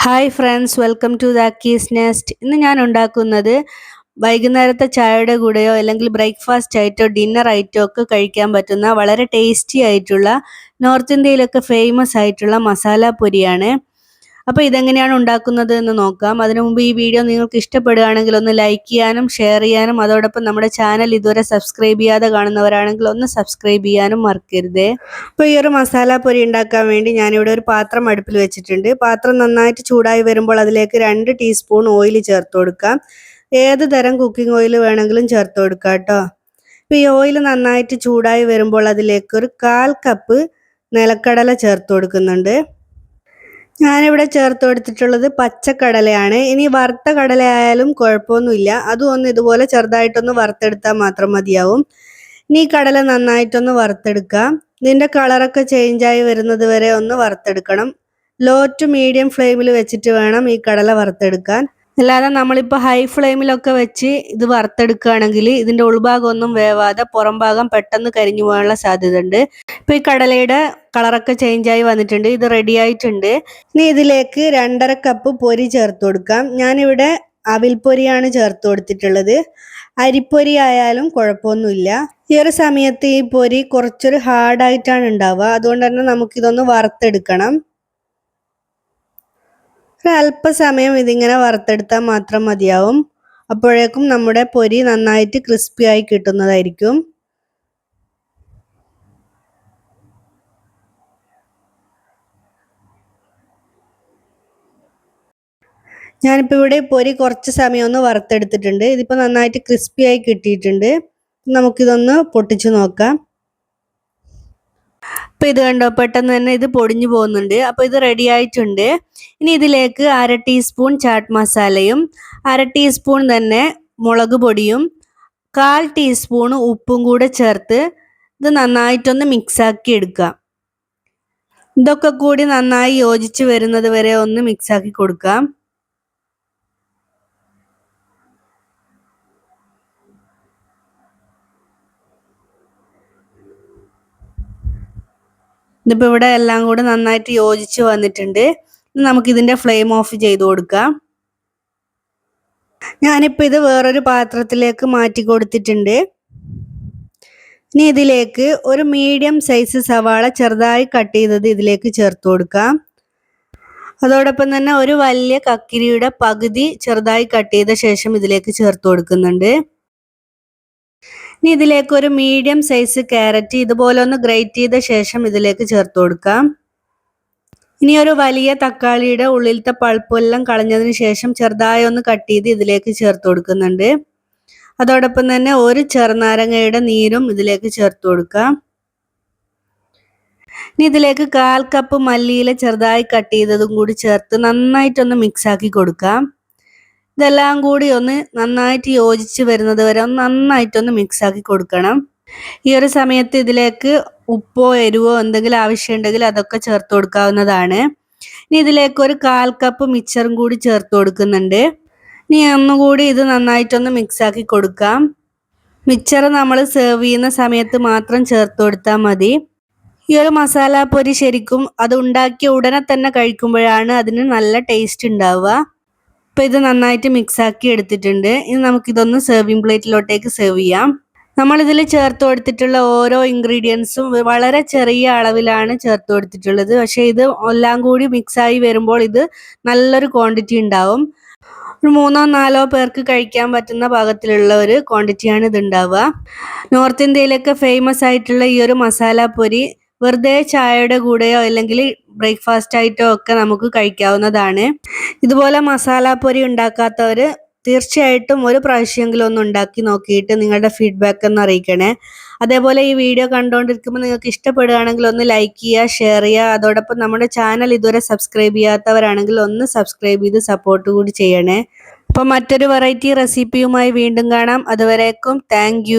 Hi friends welcome to ദാക്കീസ് nest ഇന്ന് ഞാൻ ഉണ്ടാക്കുന്നത് വൈകുന്നേരത്തെ ചായയുടെ കൂടെയോ അല്ലെങ്കിൽ ബ്രേക്ക്ഫാസ്റ്റ് ആയിട്ടോ ഡിന്നർ ആയിട്ടോ ഒക്കെ കഴിക്കാൻ പറ്റുന്ന വളരെ ടേസ്റ്റി ആയിട്ടുള്ള നോർത്ത് ഇന്ത്യയിലൊക്കെ ഫേമസ് ആയിട്ടുള്ള മസാല പൊരിയാണ്. അപ്പോൾ ഇതെങ്ങനെയാണ് ഉണ്ടാക്കുന്നത് എന്ന് നോക്കാം. അതിനു മുമ്പ് ഈ വീഡിയോ നിങ്ങൾക്ക് ഇഷ്ടപ്പെടുകയാണെങ്കിൽ ഒന്ന് ലൈക്ക് ചെയ്യാനും ഷെയർ ചെയ്യാനും അതോടൊപ്പം നമ്മുടെ ചാനൽ ഇതുവരെ സബ്സ്ക്രൈബ് ചെയ്യാതെ കാണുന്നവരാണെങ്കിൽ ഒന്ന് സബ്സ്ക്രൈബ് ചെയ്യാനും മറക്കരുത്. അപ്പോൾ ഈ ഒരു മസാല പൊരി ഉണ്ടാക്കാൻ വേണ്ടി ഞാനിവിടെ ഒരു പാത്രം അടുപ്പിൽ വെച്ചിട്ടുണ്ട്. പാത്രം നന്നായിട്ട് ചൂടായി വരുമ്പോൾ അതിലേക്ക് രണ്ട് ടീസ്പൂൺ ഓയിൽ ചേർത്ത് കൊടുക്കാം. ഏത് തരം കുക്കിംഗ് ഓയിൽ വേണമെങ്കിലും ചേർത്ത് കൊടുക്കാം കേട്ടോ. അപ്പോൾ ഈ ഓയിൽ നന്നായിട്ട് ചൂടായി വരുമ്പോൾ അതിലേക്ക് ഒരു കാൽ കപ്പ് നിലക്കടല ചേർത്ത് കൊടുക്കുന്നുണ്ട്. ഞാനിവിടെ ചേർത്ത് കൊടുത്തിട്ടുള്ളത് പച്ചക്കടലയാണ്. ഇനി വറുത്ത കടലയായാലും കുഴപ്പമൊന്നുമില്ല. അതും ഒന്ന് ഇതുപോലെ ചെറുതായിട്ടൊന്ന് വറുത്തെടുത്താൽ മാത്രം മതിയാവും. ഇനി കടല നന്നായിട്ടൊന്ന് വറുത്തെടുക്കാം. ഇതിന്റെ കളറൊക്കെ ചേഞ്ചായി വരുന്നത് വരെ ഒന്ന് വറുത്തെടുക്കണം. ലോ ടു മീഡിയം ഫ്ലെയിമിൽ വെച്ചിട്ട് വേണം ഈ കടല വറുത്തെടുക്കാൻ. അല്ലാതെ നമ്മളിപ്പോൾ ഹൈ ഫ്ലെയിമിലൊക്കെ വെച്ച് ഇത് വറുത്തെടുക്കുകയാണെങ്കിൽ ഇതിന്റെ ഉൾഭാഗമൊന്നും വേവാതെ പുറം ഭാഗം പെട്ടെന്ന് കരിഞ്ഞു പോകാനുള്ള സാധ്യത ഉണ്ട് ഇപ്പോൾ ഈ കടലയുടെ കളറൊക്കെ ചേഞ്ചായി വന്നിട്ടുണ്ട്. ഇത് റെഡി ആയിട്ടുണ്ട്. ഇനി ഇതിലേക്ക് രണ്ടര കപ്പ് പൊരി ചേർത്ത് കൊടുക്കാം. ഞാനിവിടെ അവിൽപ്പൊരിയാണ് ചേർത്ത് കൊടുത്തിട്ടുള്ളത്. അരിപ്പൊരി ആയാലും കുഴപ്പമൊന്നുമില്ല. ഈ ഒരു സമയത്ത് ഈ പൊരി കുറച്ചൊരു ഹാർഡായിട്ടാണ് ഉണ്ടാവുക. അതുകൊണ്ട് തന്നെ നമുക്കിതൊന്ന് വറുത്തെടുക്കണം. ഒരല്പസമയം ഇതിങ്ങനെ വറുത്തെടുത്താൽ മാത്രം മതിയാവും. അപ്പോഴേക്കും നമ്മുടെ പൊരി നന്നായിട്ട് ക്രിസ്പി ആയി കിട്ടുന്നതായിരിക്കും. ഞാനിപ്പോൾ ഇവിടെ പൊരി കുറച്ച് സമയം ഒന്ന് വറുത്തെടുത്തിട്ടുണ്ട്. ഇതിപ്പോൾ നന്നായിട്ട് ക്രിസ്പി ആയി കിട്ടിയിട്ടുണ്ട്. നമുക്കിതൊന്ന് പൊട്ടിച്ച് നോക്കാം. അപ്പോൾ ഇത് കണ്ടോ? പെട്ടെന്ന് തന്നെ ഇത് പൊടിഞ്ഞു പോകുന്നുണ്ട്. അപ്പോൾ ഇത് റെഡി ആയിട്ടുണ്ട്. ഇനി ഇതിലേക്ക് അര ടീസ്പൂൺ ചാട്ട് മസാലയും അര ടീസ്പൂൺ തന്നെ മുളക് പൊടിയും കാൽ ടീസ്പൂൺ ഉപ്പും കൂടെ ചേർത്ത് ഇത് നന്നായിട്ടൊന്ന് മിക്സാക്കി എടുക്കാം ഇതൊക്കെ കൂടി നന്നായി യോജിച്ച് വരുന്നത് വരെ ഒന്ന് മിക്സാക്കി കൊടുക്കാം. ഇതിപ്പോൾ ഇവിടെ എല്ലാം കൂടെ നന്നായിട്ട് യോജിച്ച് വന്നിട്ടുണ്ട്. നമുക്ക് ഇതിന്റെ ഫ്ലെയിം ഓഫ് ചെയ്ത് കൊടുക്കാം. ഞാനിപ്പോൾ ഇത് വേറൊരു പാത്രത്തിലേക്ക് മാറ്റി കൊടുത്തിട്ടുണ്ട്. ഇനി ഇതിലേക്ക് ഒരു മീഡിയം സൈസ് സവാള ചെറുതായി കട്ട് ചെയ്തത് ഇതിലേക്ക് ചേർത്ത് കൊടുക്കാം. അതോടൊപ്പം തന്നെ ഒരു വലിയ കക്കിരിയുടെ പകുതി ചെറുതായി കട്ട് ചെയ്ത ശേഷം ഇതിലേക്ക് ചേർത്ത് കൊടുക്കുന്നുണ്ട്. ഇനി ഇതിലേക്ക് ഒരു മീഡിയം സൈസ് ക്യാരറ്റ് ഇതുപോലെ ഒന്ന് ഗ്രേറ്റ് ചെയ്ത ശേഷം ഇതിലേക്ക് ചേർത്ത് കൊടുക്കാം. ഇനി ഒരു വലിയ തക്കാളിയുടെ ഉള്ളിലത്തെ പൾപ്പെല്ലാം കളഞ്ഞതിന് ശേഷം ചെറുതായി ഒന്ന് കട്ട് ചെയ്ത് ഇതിലേക്ക് ചേർത്ത് കൊടുക്കുന്നുണ്ട്. അതോടൊപ്പം തന്നെ ഒരു ചെറുനാരങ്ങയുടെ നീരും ഇതിലേക്ക് ചേർത്ത് കൊടുക്കാം. ഇനി ഇതിലേക്ക് കാൽ കപ്പ് മല്ലിയില ചെറുതായി കട്ട് ചെയ്തതും കൂടി ചേർത്ത് നന്നായിട്ടൊന്ന് മിക്സ് ആക്കി കൊടുക്കാം. ഇതെല്ലാം കൂടി ഒന്ന് നന്നായിട്ട് യോജിച്ച് വരുന്നത് വരെ ഒന്ന് നന്നായിട്ടൊന്ന് മിക്സാക്കി കൊടുക്കണം. ഈ ഒരു സമയത്ത് ഇതിലേക്ക് ഉപ്പോ എരിവോ എന്തെങ്കിലും ആവശ്യമുണ്ടെങ്കിൽ അതൊക്കെ ചേർത്ത് കൊടുക്കാവുന്നതാണ്. ഇനി ഇതിലേക്ക് ഒരു കാൽ കപ്പ് മിക്സറും കൂടി ചേർത്ത് കൊടുക്കുന്നുണ്ട്. ഇനി ഒന്നുകൂടി ഇത് നന്നായിട്ടൊന്ന് മിക്സാക്കി കൊടുക്കാം. മിക്സർ നമ്മൾ സെർവ് ചെയ്യുന്ന സമയത്ത് മാത്രം ചേർത്ത് കൊടുത്താൽ മതി. ഈ ഒരു മസാല പൊരി ശരിക്കും അത് ഉണ്ടാക്കിയ ഉടനെ തന്നെ കഴിക്കുമ്പോഴാണ് അതിന് നല്ല ടേസ്റ്റ് ഉണ്ടാവുക. ഇപ്പൊ ഇത് നന്നായിട്ട് മിക്സ് ആക്കി എടുത്തിട്ടുണ്ട്. ഇനി നമുക്ക് ഇതൊന്ന് സെർവിങ് പ്ലേറ്റിലോട്ടേക്ക് സെർവ് ചെയ്യാം. നമ്മൾ നമ്മളിതിൽ ചേർത്ത് കൊടുത്തിട്ടുള്ള ഓരോ ഇൻഗ്രീഡിയൻസും വളരെ ചെറിയ അളവിലാണ് ചേർത്ത് കൊടുത്തിട്ടുള്ളത്. പക്ഷേ ഇത് എല്ലാം കൂടി മിക്സായി വരുമ്പോൾ ഇത് നല്ലൊരു ക്വാണ്ടിറ്റി ഉണ്ടാവും. ഒരു മൂന്നോ നാലോ പേർക്ക് കഴിക്കാൻ പറ്റുന്ന പാകത്തിലുള്ള ഒരു ക്വാണ്ടിറ്റിയാണ് ഇത് ഉണ്ടാവുക. നോർത്ത് ഇന്ത്യയിലൊക്കെ ഫേമസ് ആയിട്ടുള്ള ഈ ഒരു മസാല പൊരി വെറുതെ ചായയുടെ കൂടെയോ അല്ലെങ്കിൽ ബ്രേക്ക്ഫാസ്റ്റ് ആയിട്ടോ ഒക്കെ നമുക്ക് കഴിക്കാവുന്നതാണ്. ഇതുപോലെ മസാല പൊരി ഉണ്ടാക്കാത്തവർ തീർച്ചയായിട്ടും ഒരു പ്രാവശ്യമെങ്കിലും ഒന്ന് ഉണ്ടാക്കി നോക്കിയിട്ട് നിങ്ങളുടെ ഫീഡ്ബാക്ക് ഒന്ന് അറിയിക്കണേ. അതേപോലെ ഈ വീഡിയോ കണ്ടുകൊണ്ടിരിക്കുമ്പോൾ നിങ്ങൾക്ക് ഇഷ്ടപ്പെടുകയാണെങ്കിൽ ഒന്ന് ലൈക്ക് ചെയ്യുക ഷെയർ ചെയ്യുക. അതോടൊപ്പം നമ്മുടെ ചാനൽ ഇതുവരെ സബ്സ്ക്രൈബ് ചെയ്യാത്തവരാണെങ്കിൽ ഒന്ന് സബ്സ്ക്രൈബ് ചെയ്ത് സപ്പോർട്ട് കൂടി ചെയ്യണേ. അപ്പോൾ മറ്റൊരു വെറൈറ്റി റെസിപ്പിയുമായി വീണ്ടും കാണാം. അതുവരേക്കും താങ്ക്